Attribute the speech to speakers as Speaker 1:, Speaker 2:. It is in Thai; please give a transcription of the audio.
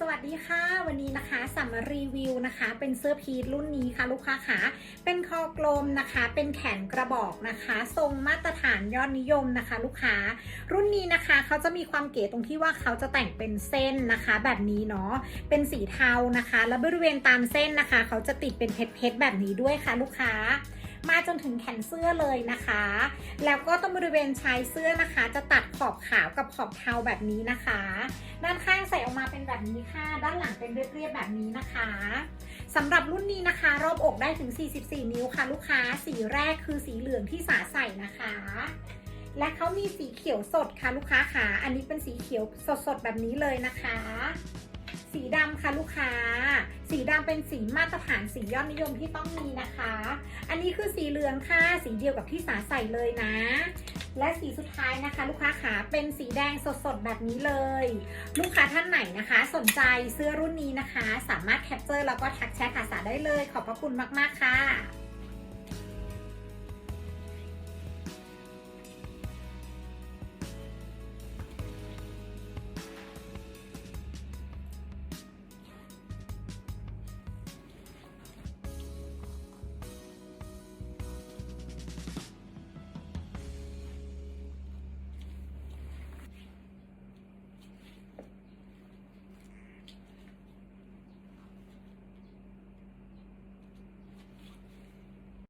Speaker 1: สวัสดีค่ะ วันนี้นะคะสัมมารีวิวนะคะ เป็นเสื้อพีทรุ่นนี้ค่ะ ลูกค้าขาเป็นคอกลมนะคะ เป็นแขนกระบอกนะคะ ทรงมาตรฐานยอดนิยมนะคะ ลูกค้า รุ่นนี้นะคะเขาจะมีความเก๋ตรงที่ว่าเขาจะแต่งเป็นเส้นนะคะ แบบนี้เนาะเป็นสีเทานะคะ แล้วบริเวณตามเส้นนะคะ เขาจะติดเป็นเพชรๆแบบนี้ด้วยค่ะ ลูกค้ามาจนถึงแขนเสื้อเลยนะคะ แล้วก็ตรงบริเวณชายเสื้อนะคะ จะตัดขอบขาวกับขอบเทาแบบนี้นะคะ ด้านข้างใส่ มาเป็นแบบนี้ค่ะ ด้านหลังเป็นเรียบๆแบบนี้นะคะสำหรับรุ่นนี้นะคะ รอบอกได้ถึง 44 นิ้วค่ะลูกค้า สีแรกคือสีเหลืองที่สาใส่นะคะ และเขามีสีเขียวสดค่ะลูกค้าค่ะ อันนี้เป็นสีเขียวสดๆแบบนี้เลยนะคะ สีดำค่ะลูกค้า สีดำเป็นสีมาตรฐานสียอดนิยมที่ต้องมีนะคะ อันนี้คือสีเหลืองค่ะ สีเดียวกับที่สาใส่เลยนะ และสีสุดท้ายนะคะ ลูกค้าขาเป็นสีแดงสดๆแบบนี้เลย ลูกค้าท่านไหนนะคะ สนใจเสื้อรุ่นนี้นะคะ สามารถแคปเจอร์แล้วก็ทักแชทหาสาได้เลย ขอบพระคุณมากๆค่ะ